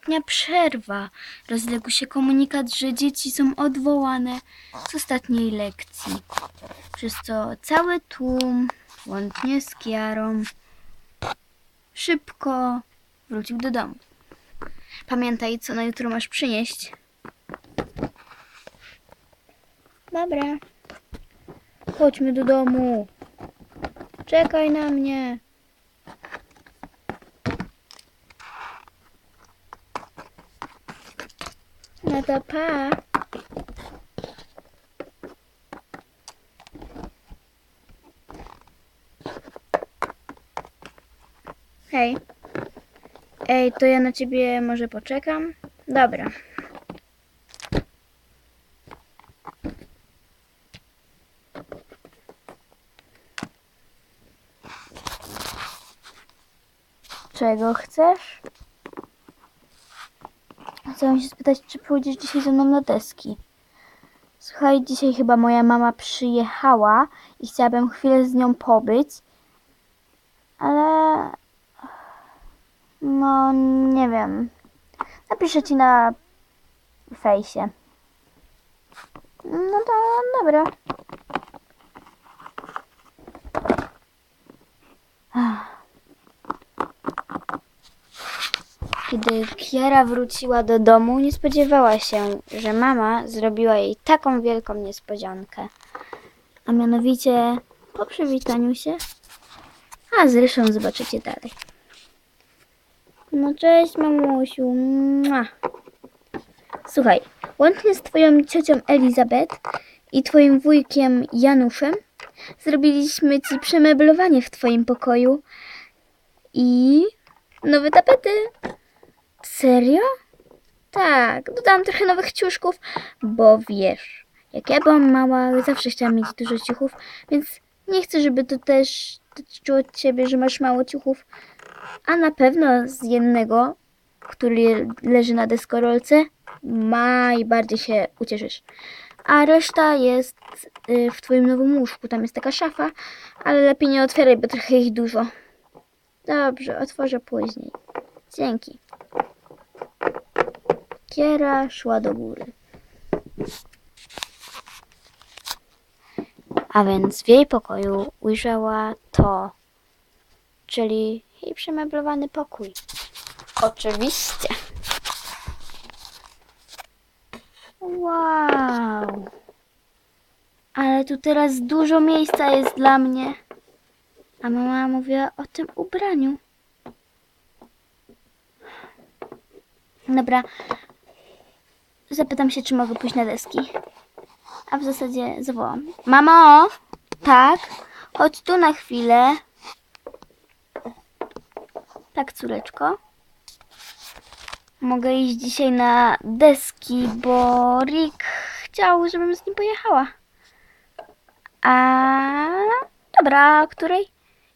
letnia przerwa. Rozległ się komunikat, że dzieci są odwołane z ostatniej lekcji. Przez co cały tłum, łącznie z Kiarą, szybko wrócił do domu. Pamiętaj, co na jutro masz przynieść. Dobra. Chodźmy do domu. Czekaj na mnie. No to pa. Hej. Ej, to ja na ciebie może poczekam? Dobra. Czego chcesz? Chciałam się spytać, czy pójdziesz dzisiaj ze mną na deski. Słuchaj, dzisiaj chyba moja mama przyjechała i chciałabym chwilę z nią pobyć, ale no nie wiem. Napiszę ci na fejsie. No to dobra. Kiedy Kiara wróciła do domu, nie spodziewała się, że mama zrobiła jej taką wielką niespodziankę. A mianowicie po przywitaniu się. A zresztą zobaczycie dalej. No cześć mamusiu. Mua. Słuchaj, łącznie z twoją ciocią Elizabeth i twoim wujkiem Januszem zrobiliśmy ci przemeblowanie w twoim pokoju i nowe tapety. Serio? Tak, dodałam trochę nowych ciuszków, bo wiesz, jak ja byłam mała, zawsze chciałam mieć dużo ciuchów, więc nie chcę, żeby to też dotyczyło ciebie, że masz mało ciuchów, a na pewno z jednego, który leży na deskorolce, najbardziej się ucieszysz. A reszta jest y, w twoim nowym łóżku, tam jest taka szafa, ale lepiej nie otwieraj, bo trochę ich dużo. Dobrze, otworzę później. Dzięki. Kiera szła do góry. A więc w jej pokoju ujrzała to, czyli jej przemeblowany pokój. Oczywiście. Wow. Ale tu teraz dużo miejsca jest dla mnie. A mama mówiła o tym ubraniu. Dobra. Zapytam się, czy mogę pójść na deski. A w zasadzie zawołam. Mamo! Tak? Chodź tu na chwilę. Tak, córeczko. Mogę iść dzisiaj na deski, bo Rick chciał, żebym z nim pojechała. A dobra, której?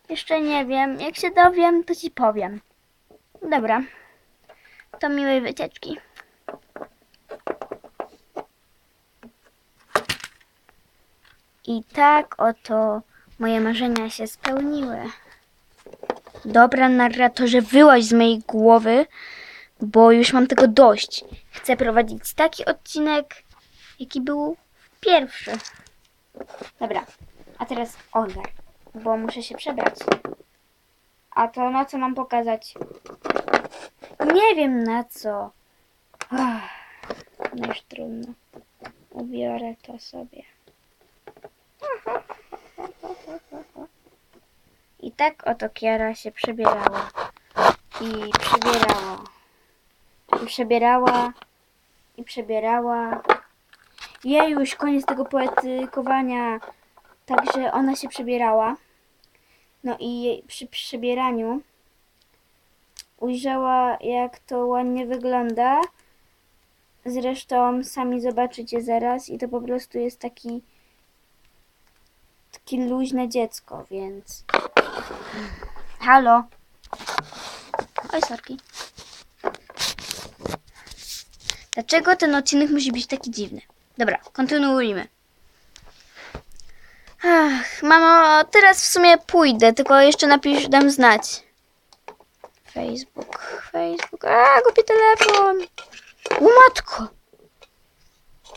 Jeszcze nie wiem. Jak się dowiem, to ci powiem. Dobra. To miłej wycieczki. I tak oto moje marzenia się spełniły. Dobra, narratorze, wyłaź z mojej głowy, bo już mam tego dość. Chcę prowadzić taki odcinek, jaki był pierwszy. Dobra, a teraz ogar, bo muszę się przebrać. A to na co mam pokazać? Nie wiem na co. Ach, no już trudno. Ubiorę to sobie. Tak oto Kiara się przebierała. I przebierała. I przebierała. I przebierała. Jej, już koniec tego poetykowania. Także ona się przebierała. No i przy przebieraniu ujrzała, jak to ładnie wygląda. Zresztą sami zobaczycie zaraz i to po prostu jest taki takie luźne dziecko, więc... Halo? Oj, sorki. Dlaczego ten odcinek musi być taki dziwny? Dobra, kontynuujmy. Ach, mamo, teraz w sumie pójdę, tylko jeszcze napisz, dam znać. Facebook, Facebook. A, kupię telefon. O matko!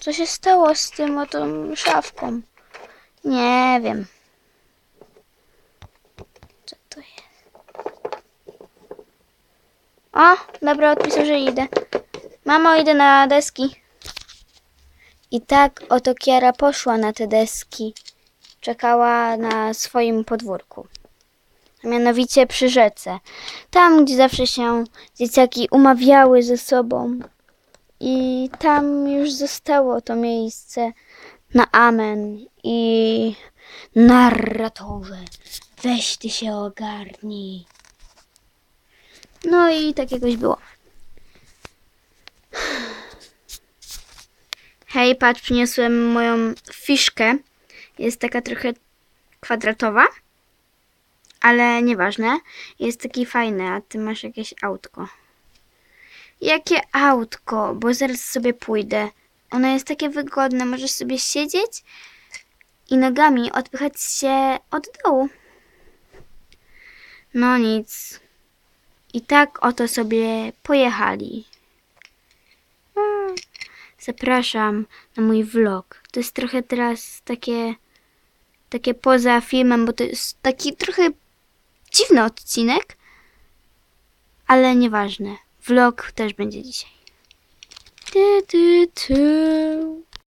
Co się stało z tym oto szafką? Nie wiem. Co to jest? O, dobra, odpisał, że idę. Mamo, idę na deski. I tak oto Kiara poszła na te deski. Czekała na swoim podwórku. A mianowicie przy rzece. Tam, gdzie zawsze się dzieciaki umawiały ze sobą. I tam już zostało to miejsce na amen. I narratorze, weź ty się ogarnij. No i tak jakoś było. Hej, patrz, przyniosłem moją fiszkę. Jest taka trochę kwadratowa, ale nieważne. Jest taki fajny, a ty masz jakieś autko. Jakie autko? Bo zaraz sobie pójdę. Ono jest takie wygodne, możesz sobie siedzieć i nogami odpychać się od dołu. No nic. I tak oto sobie pojechali. Zapraszam na mój vlog. To jest trochę teraz takie, takie poza filmem, bo to jest taki trochę dziwny odcinek, ale nieważne. Vlog też będzie dzisiaj.